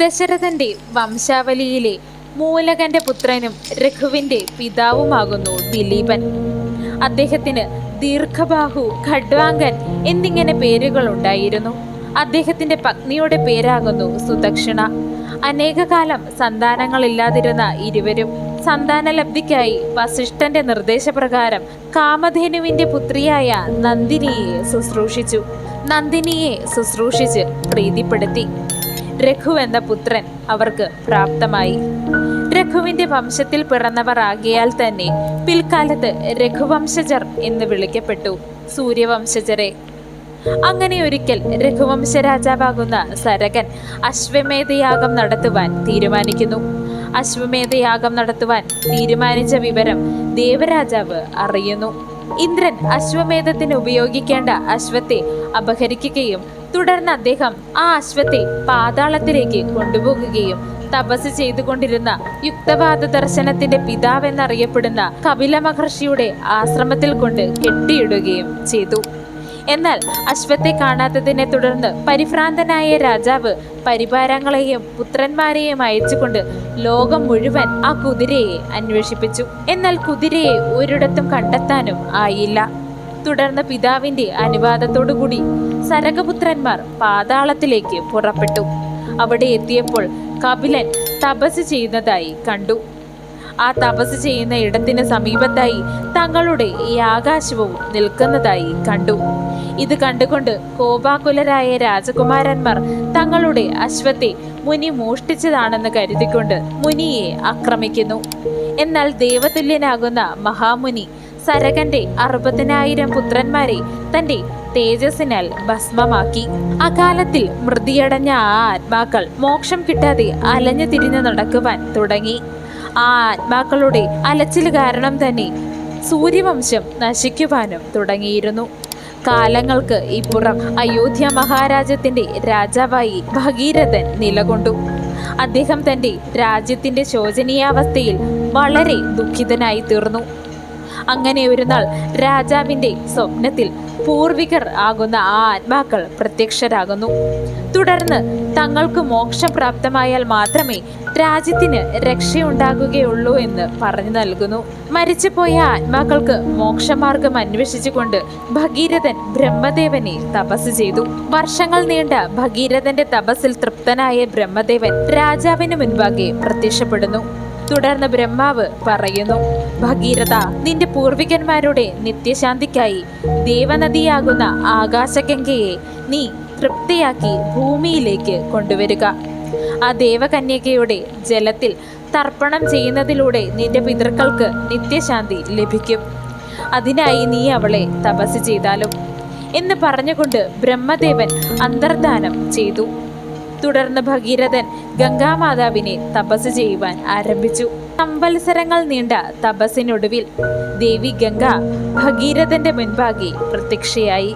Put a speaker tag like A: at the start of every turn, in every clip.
A: ദശരഥന്റെ വംശാവലിയിലെ മൂലകന്റെ പുത്രനും രഘുവിന്റെ പിതാവുമാകുന്നു ദിലീപൻ. അദ്ദേഹത്തിന് ദീർഘബാഹു ഖഡ്വാങ്കൻ എന്നിങ്ങനെ പേരുകൾ ഉണ്ടായിരുന്നു അദ്ദേഹത്തിന്റെ പത്നിയുടെ പേരാകുന്നു സുദക്ഷിണ. അനേകകാലം സന്താനങ്ങളില്ലാതിരുന്ന ഇരുവരും സന്താനലബ്ധിക്കായി വസിഷ്ഠന്റെ നിർദ്ദേശപ്രകാരം കാമധേനുവിന്റെ പുത്രിയായ നന്ദിനിയെ ശുശ്രൂഷിച്ചു. നന്ദിനിയെ ശുശ്രൂഷിച്ച് പ്രീതിപ്പെടുത്തി. രഘു എന്ന പുത്രൻ അവർക്ക് പ്രാപ്തമായി. രഘുവിന്റെ വംശത്തിൽ പിറന്നവർ ആകിയാൽ തന്നെ പിൽക്കാലത്ത് രഘുവംശജർ എന്ന് വിളിക്കപ്പെട്ടു സൂര്യവംശജരെ. അങ്ങനെ ഒരിക്കൽ രഘുവംശ രാജാവാകുന്ന സരകൻ അശ്വമേധയാഗം നടത്തുവാൻ തീരുമാനിക്കുന്നു. അശ്വമേധയാഗം നടത്തുവാൻ തീരുമാനിച്ച വിവരം ദേവരാജാവ് അറിയുന്നു. ഇന്ദ്രൻ അശ്വമേധത്തിന് ഉപയോഗിക്കേണ്ട അശ്വത്തെ അപഹരിക്കുകയും തുടർന്ന് അദ്ദേഹം ആ അശ്വത്തെ പാതാളത്തിലേക്ക് കൊണ്ടുപോകുകയും തപസ് ചെയ്തുകൊണ്ടിരുന്ന യുക്തവാദ ദർശനത്തിന്റെ പിതാവെന്നറിയപ്പെടുന്ന കപില മഹർഷിയുടെ ആശ്രമത്തിൽ കൊണ്ട് കെട്ടിയിടുകയും ചെയ്തു. എന്നാൽ അശ്വത്തെ കാണാത്തതിനെ തുടർന്ന് പരിഭ്രാന്തനായ രാജാവ് പരിവാരങ്ങളെയും പുത്രന്മാരെയും അയച്ചുകൊണ്ട് ലോകം മുഴുവൻ ആ കുതിരയെ അന്വേഷിപ്പിച്ചു. എന്നാൽ കുതിരയെ ഒരിടത്തും കണ്ടെത്താനും ആയില്ല. തുടർന്ന് പിതാവിന്റെ അനുവാദത്തോടുകൂടി സരകപുത്രന്മാർ പാതാളത്തിലേക്ക് പുറപ്പെട്ടു. അവിടെ എത്തിയപ്പോൾ കപിലൻ തപസ് ചെയ്യുന്നതായി കണ്ടു. ആ തപസ് ചെയ്യുന്ന ഇടത്തിന് സമീപത്തായി തങ്ങളുടെ ഈ ആകാശവും നിൽക്കുന്നതായി കണ്ടു. ഇത് കണ്ടുകൊണ്ട് കോപാകുലരായ രാജകുമാരന്മാർ തങ്ങളുടെ അശ്വത്തെ മുനി മോഷ്ടിച്ചതാണെന്ന് കരുതിക്കൊണ്ട് മുനിയെ ആക്രമിക്കുന്നു. എന്നാൽ ദേവതുല്യനാകുന്ന മഹാമുനി സരകന്റെ അറുപതിനായിരം പുത്രന്മാരെ തന്റെ തേജസ്സിനാൽ ഭസ്മമാക്കി. അകാലത്തിൽ മൃതിയടഞ്ഞ ആ ആത്മാക്കൾ മോക്ഷം കിട്ടാതെ അലഞ്ഞു തിരിഞ്ഞു നടക്കുവാൻ തുടങ്ങി. ആ ആത്മാക്കളുടെ അലച്ചിൽ കാരണം തന്നെ സൂര്യവംശം നശിക്കുവാനും തുടങ്ങിയിരുന്നു. കാലങ്ങൾക്ക് ഇപ്പുറം അയോധ്യ മഹാരാജ്യത്തിന്റെ രാജാവായി ഭഗീരഥൻ നിലകൊണ്ടു. അദ്ദേഹം തന്റെ രാജ്യത്തിന്റെ ശോചനീയാവസ്ഥയിൽ വളരെ ദുഃഖിതനായി തീർന്നു അങ്ങനെ ഒരു നാൾ രാജാവിന്റെ സ്വപ്നത്തിൽ പൂർവികർ ആകുന്ന ആ ആത്മാക്കൾ പ്രത്യക്ഷരാകുന്നു. തുടർന്ന് തങ്ങൾക്ക് മോക്ഷം പ്രാപ്തമായാൽ മാത്രമേ രാജ്യത്തിന് രക്ഷയുണ്ടാകുകയുള്ളൂ എന്ന് പറഞ്ഞു നൽകുന്നു. മരിച്ചുപോയ ആത്മാക്കൾക്ക് മോക്ഷമാർഗം അന്വേഷിച്ചുകൊണ്ട് ഭഗീരഥൻ ബ്രഹ്മദേവനെ തപസ് ചെയ്തു. വർഷങ്ങൾ നീണ്ട ഭഗീരഥന്റെ തപസ്സിൽ തൃപ്തനായ ബ്രഹ്മദേവൻ രാജാവിന് മുൻപാകെ പ്രത്യക്ഷപ്പെടുന്നു. തുടർന്ന് ബ്രഹ്മാവ് പറയുന്നു ഭഗീരഥ നിന്റെ പൂർവികന്മാരുടെ നിത്യശാന്തിക്കായി ദേവനദിയാകുന്ന ആകാശഗംഗയെ നീ തൃപ്തിയാക്കി ഭൂമിയിലേക്ക് കൊണ്ടുവരിക. ആ ദേവകന്യകയുടെ ജലത്തിൽ തർപ്പണം ചെയ്യുന്നതിലൂടെ നിന്റെ പിതൃക്കൾക്ക് നിത്യശാന്തി ലഭിക്കും. അതിനായി നീ അവളെ തപസ് ചെയ്താലും. എന്ന് പറഞ്ഞുകൊണ്ട് ബ്രഹ്മദേവൻ അന്തർദാനം ചെയ്തു. തുടർന്ന് ഭഗീരഥൻ ഗംഗാമാതാവിനെ തപസ് ചെയ്യുവാൻ ആരംഭിച്ചു. സംവത്സരങ്ങൾ നീണ്ട തപസ്സിനൊടുവിൽ ദേവി ഗംഗ ഭഗീരഥന്റെ മുൻപാകെ പ്രത്യക്ഷയായി.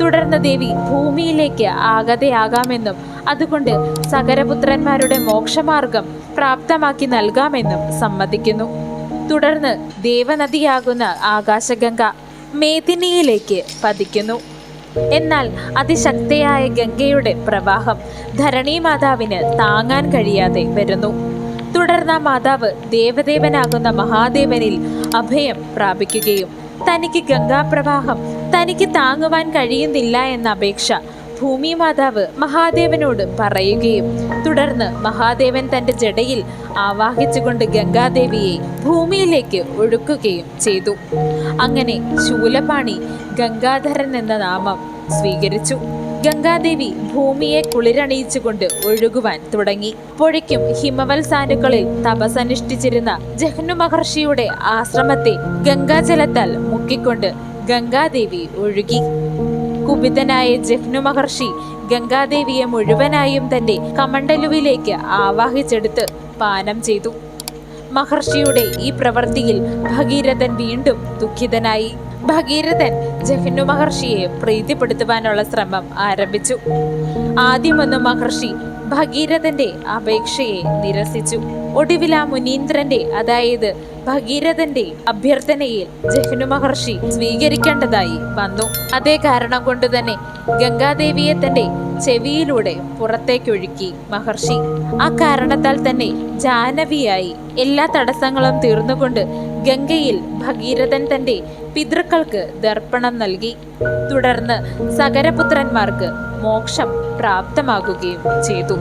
A: തുടർന്ന് ദേവി ഭൂമിയിലേക്ക് ആഗതയാകാമെന്നും അതുകൊണ്ട് സകരപുത്രന്മാരുടെ മോക്ഷമാർഗം പ്രാപ്തമാക്കി നൽകാമെന്നും സമ്മതിക്കുന്നു. തുടർന്ന് ദേവനദിയാകുന്ന ആകാശഗംഗ മേദിനിയിലേക്ക് പതിക്കുന്നു. എന്നാൽ അതിശക്തയായ ഗംഗയുടെ പ്രവാഹം ധരണി മാതാവിന് താങ്ങാൻ കഴിയാതെ വരുന്നു. തുടർന്ന് മാതാവ് ദേവദേവനാകുന്ന മഹാദേവനിൽ അഭയം പ്രാപിക്കുകയും തനിക്ക് ഗംഗാപ്രവാഹം തനിക്ക് താങ്ങുവാൻ കഴിയുന്നില്ല എന്ന അപേക്ഷ ഭൂമി മാതാവ് മഹാദേവനോട് പറയുകയും തുടർന്ന് മഹാദേവൻ തന്റെ ജടയിൽ ആവാഹിച്ചുകൊണ്ട് ഗംഗാദേവിയെ ഭൂമിയിലേക്ക് ഒഴുക്കുകയും ചെയ്തു. അങ്ങനെ ശൂലപാണി ഗംഗാധരൻ എന്ന നാമം സ്വീകരിച്ചു. ഗംഗാദേവി ഭൂമിയെ കുളിരണിയിച്ചുകൊണ്ട് ഒഴുകുവാൻ തുടങ്ങി. പുഴയ്ക്കും ഹിമവൽ സാനുക്കളിൽ തപസനുഷ്ഠിച്ചിരുന്ന ജഹ്നു മഹർഷിയുടെ ആശ്രമത്തെ ഗംഗാജലത്താൽ മുക്കിക്കൊണ്ട് ഗംഗാദേവി ഒഴുകി. കുപിതനായ ജഫ്നു മഹർഷി ഗംഗാദേവിയെ മുഴുവനായും തന്റെ കമണ്ടലുവിലേക്ക് ആവാഹിച്ചെടുത്ത് പാനം ചെയ്തു. മഹർഷിയുടെ ഈ പ്രവൃത്തിയിൽ ഭഗീരഥൻ വീണ്ടും ദുഃഖിതനായി. ഭഗീരഥൻ ജഹ്നു മഹർഷിയെ പ്രീതിപ്പെടുത്തുവാനുള്ള ശ്രമം ആരംഭിച്ചു. ആദ്യമൊന്നും മഹർഷി ഭഗീരഥന്റെ അപേക്ഷയെ നിരസിച്ചു. ഒടുവിൽ ആ മുനീന്ദ്രന്റെ അതായത് ഭഗീരഥന്റെ അഭ്യർത്ഥനയിൽ ജഹ്നു മഹർഷി സ്വീകരിക്കേണ്ടതായി വന്നു. അതേ കാരണം കൊണ്ട് തന്നെ ഗംഗാദേവിയെ തന്റെ ചെവിയിലൂടെ പുറത്തേക്കൊഴുക്കി മഹർഷി. ആ കാരണത്താൽ തന്നെ ജാനവിയായി എല്ലാ തടസ്സങ്ങളും തീർന്നുകൊണ്ട് ഗംഗയിൽ ഭഗീരഥൻ തന്റെ പിതൃക്കൾക്ക് ദർപ്പണം നൽകി. തുടർന്ന് സകരപുത്രന്മാർക്ക് മോക്ഷം പ്രാപ്തമാകുകയും ചെയ്തു.